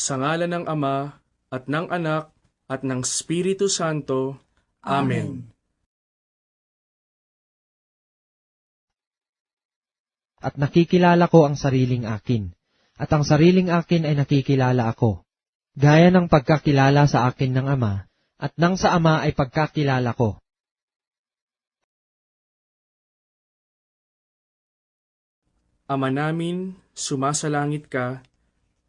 Sa ngala ng Ama, at ng Anak, at ng Espiritu Santo. Amen. At nakikilala ko ang sariling akin, at ang sariling akin ay nakikilala ako. Gaya ng pagkakilala sa akin ng Ama, at nang sa Ama ay pagkakilala ko. Ama namin, sumasalangit ka,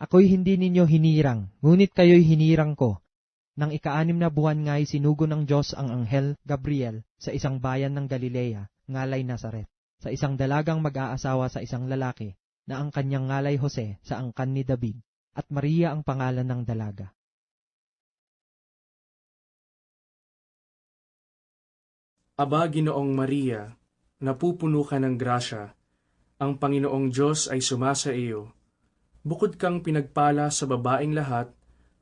Ako'y hindi ninyo hinirang, ngunit kayo'y hinirang ko. Nang ikaanim na buwan nga'y sinugo ng Diyos ang anghel Gabriel sa isang bayan ng Galilea, ngalay Nazaret, sa isang dalagang mag-aasawa sa isang lalaki, na ang kanyang ngalay Jose sa angkan ni David, at Maria ang pangalan ng dalaga. Aba, Ginoong Maria, napupuno ka ng grasya, ang Panginoong Diyos ay sumasa iyo. Bukod kang pinagpala sa babaing lahat,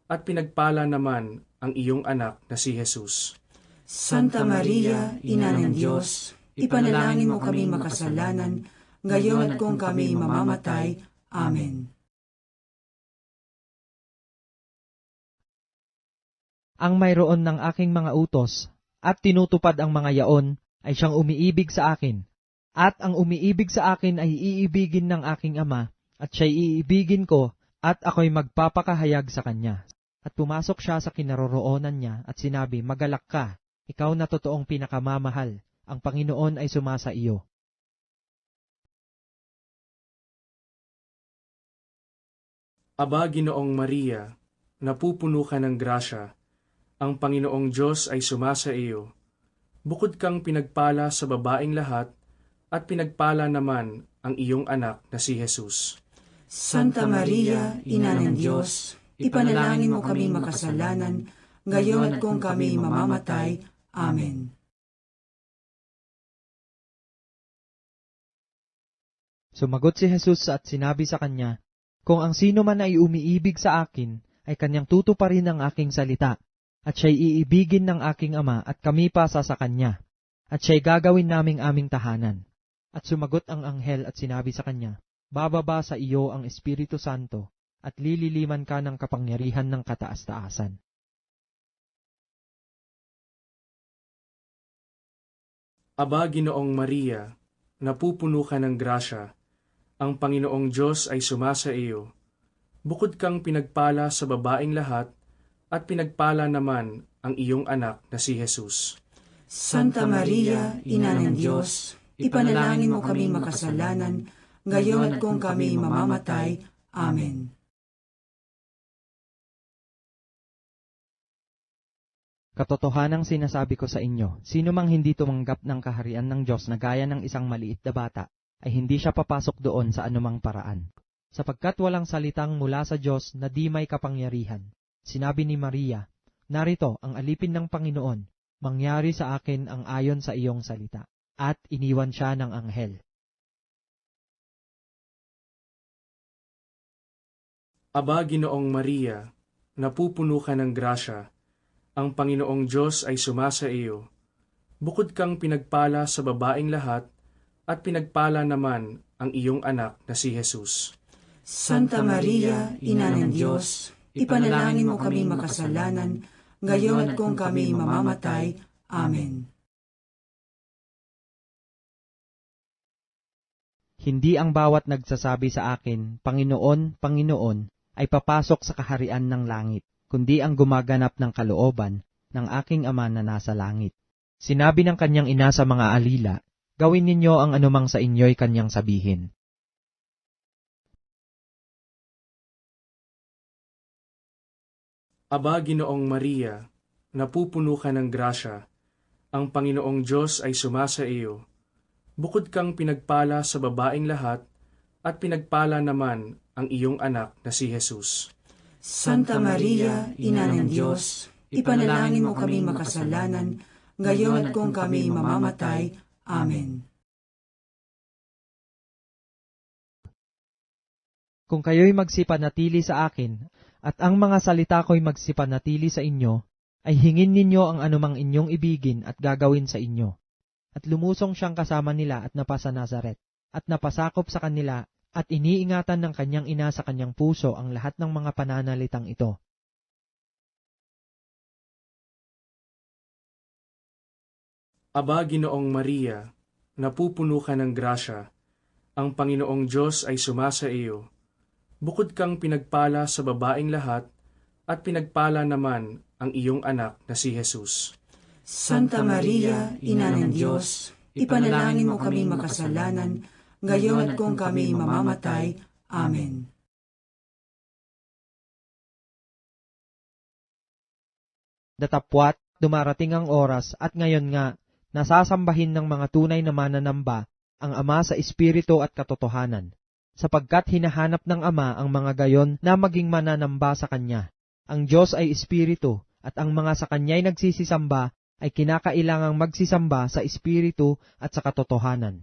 at pinagpala naman ang iyong anak na si Jesus. Santa Maria, Ina ng Diyos, ipanalangin mo kami makasalanan, ngayon at kung kami mamamatay. Amen. Ang mayroon ng aking mga utos, at tinutupad ang mga yaon, ay siyang umiibig sa akin. At ang umiibig sa akin ay iibigin ng aking ama, at siya'y iibigin ko, at ako'y magpapakahayag sa kanya. At pumasok siya sa kinaroroonan niya at sinabi, Magalak ka, ikaw na totoong pinakamamahal, ang Panginoon ay sumasa iyo. Aba, Ginoong Maria, napupuno ka ng grasya, ang Panginoong Diyos ay sumasa iyo. Bukod kang pinagpala sa babaing lahat, at pinagpala naman ang iyong anak na si Jesus. Santa Maria, Ina ng Diyos, ipanalangin mo kami makasalanan, ngayon at kung kami mamamatay. Amen. Sumagot si Jesus at sinabi sa kanya, Kung ang sino man ay umiibig sa akin, ay kanyang tutuparin ang aking salita, at siya'y iibigin ng aking ama at kami pa sa sa kanya, at siya'y gagawin naming aming tahanan. At sumagot ang anghel at sinabi sa kanya, Bababa sa iyo ang Espiritu Santo, at lililiman ka ng kapangyarihan ng kataas-taasan. Aba, Ginoong Maria, napupuno ka ng grasya, ang Panginoong Diyos ay sumasa iyo. Bukod kang pinagpala sa babaing lahat, at pinagpala naman ang iyong anak na si Jesus. Santa Maria, Ina ng Diyos, ipanalangin mo kami makasalanan, ngayon at kung kami mamamatay. Amen. Katotohanang sinasabi ko sa inyo, sino mang hindi tumanggap ng kaharian ng Diyos na gaya ng isang maliit na bata, ay hindi siya papasok doon sa anumang paraan. Sapagkat walang salitang mula sa Diyos na di may kapangyarihan. Sinabi ni Maria, Narito ang alipin ng Panginoon, mangyari sa akin ang ayon sa iyong salita. At iniwan siya ng anghel. Aba, Ginoong Maria, napupuno ka ng grasya, ang Panginoong Diyos ay sumasa iyo. Bukod kang pinagpala sa babaing lahat, at pinagpala naman ang iyong anak na si Jesus. Santa Maria, Ina ng Diyos, ipanalangin mo kami makasalanan, ngayon at kung kami mamamatay. Amen. Hindi ang bawat nagsasabi sa akin, Panginoon, Panginoon, ay papasok sa kaharian ng langit, kundi ang gumaganap ng kalooban ng aking ama na nasa langit. Sinabi ng kanyang ina sa mga alila, Gawin ninyo ang anumang sa inyo'y kanyang sabihin. Aba, Ginoong Maria, napupuno ka ng grasya, ang Panginoong Diyos ay sumasa iyo. Bukod kang pinagpala sa babaing lahat, at pinagpala naman ang iyong anak na si Jesus. Santa Maria, Ina ng Diyos, ipanalangin mo kami makasalanan, ngayon at kung kami mamamatay. Amen. Kung kayo'y magsipanatili sa akin, at ang mga salita ko'y magsipanatili sa inyo, ay hingin ninyo ang anumang inyong ibigin at gagawin sa inyo. At lumusong siyang kasama nila at napasa Nazaret, at napasakop sa kanila, at iniingatan ng kanyang ina sa kanyang puso ang lahat ng mga pananalitang ito. Aba, Ginoong Maria, napupuno ka ng grasya, ang Panginoong Diyos ay sumasa iyo. Bukod kang pinagpala sa babaing lahat, at pinagpala naman ang iyong anak na si Jesus. Santa Maria, Ina ng Diyos, ipanalangin mo kami makasalanan, ngayon at kung kami mamamatay. Amen. Datapwat, dumarating ang oras at ngayon nga, nasasambahin ng mga tunay na mananamba ang Ama sa Espiritu at katotohanan, sapagkat hinahanap ng Ama ang mga gayon na maging mananamba sa Kanya. Ang Diyos ay Espiritu, at ang mga sa Kanya'y nagsisisamba ay kinakailangang magsisamba sa Espiritu at sa katotohanan.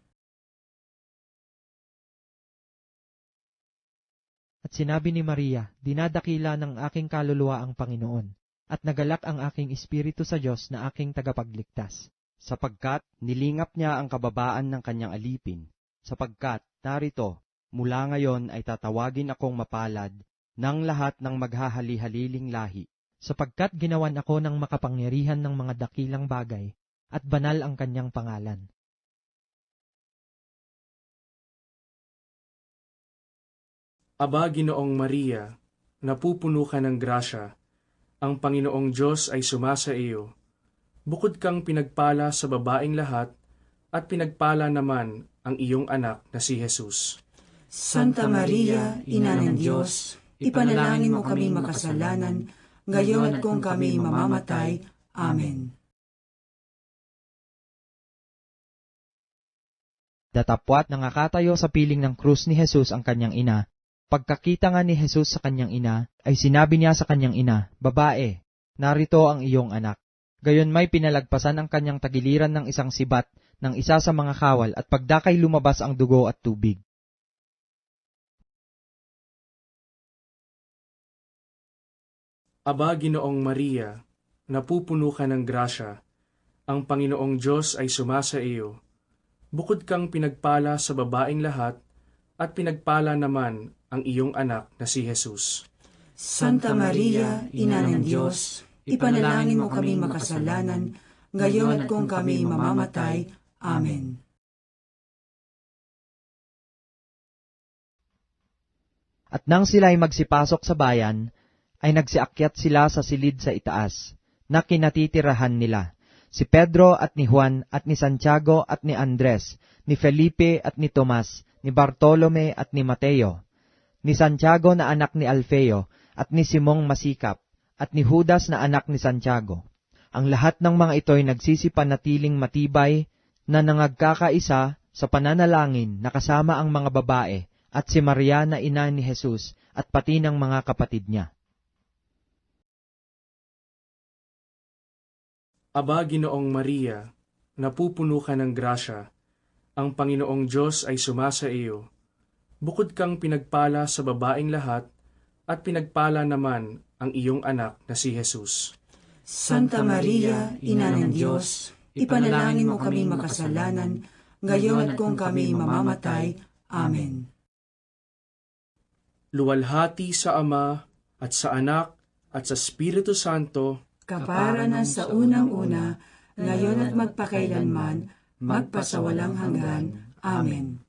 At sinabi ni Maria, dinadakila ng aking kaluluwa ang Panginoon, at nagalak ang aking espiritu sa Diyos na aking tagapagligtas. sapagkat nilingap niya ang kababaan ng kanyang alipin, sapagkat, narito, mula ngayon ay tatawagin akong mapalad ng lahat ng maghahali-haliling lahi, sapagkat ginawan ako ng makapangyarihan ng mga dakilang bagay, at banal ang kanyang pangalan. Aba, Ginoong Maria, napupuno ka ng grasya, ang Panginoong Diyos ay sumasa iyo. Bukod kang pinagpala sa babaing lahat, at pinagpala naman ang iyong anak na si Jesus. Santa Maria, Ina ng Diyos, ipanalangin mo kami makasalanan, ngayon at kung kami mamamatay. Amen. Datapwat nangakatayo sa piling ng krus ni Jesus ang kanyang ina. Pagkakita nga ni Jesus sa kanyang ina, ay sinabi niya sa kanyang ina, Babae, narito ang iyong anak. Gayon may pinalagpasan ang kanyang tagiliran ng isang sibat ng isa sa mga kawal at pagdakay lumabas ang dugo at tubig. Aba, Ginoong Maria, napupuno ka ng grasya, ang Panginoong Diyos ay sumasa iyo. Bukod kang pinagpala sa babaing lahat, at pinagpala naman ang iyong anak na si Jesus. Santa Maria, Ina ng Diyos, ipanalangin mo kami makasalanan, ngayon at kung kami mamamatay. Amen. At nang sila ay magsipasok sa bayan, ay nagsiakyat sila sa silid sa itaas, na kinatitirahan nila, si Pedro at ni Juan at ni Santiago at ni Andres, ni Felipe at ni Tomas, ni Bartolome at ni Mateo, ni Santiago na anak ni Alfeo, at ni Simong Masikap, at ni Judas na anak ni Santiago. Ang lahat ng mga ito'y nagsisipanatiling matibay na nangagkakaisa sa pananalangin na kasama ang mga babae at si Maria na ina ni Jesus at pati ng mga kapatid niya. Aba, Ginoong Maria, napupuno ka ng grasya, ang Panginoong Diyos ay sumasa iyo. Bukod kang pinagpala sa babaing lahat, at pinagpala naman ang iyong anak na si Jesus. Santa Maria, Ina ng Diyos, ipanalangin mo kami makasalanan, ngayon at kung kami mamamatay. Amen. Luwalhati sa Ama, at sa Anak, at sa Espiritu Santo, Kapara na sa unang-una, ngayon at magpakailanman, magpasawalang hanggan. Amen.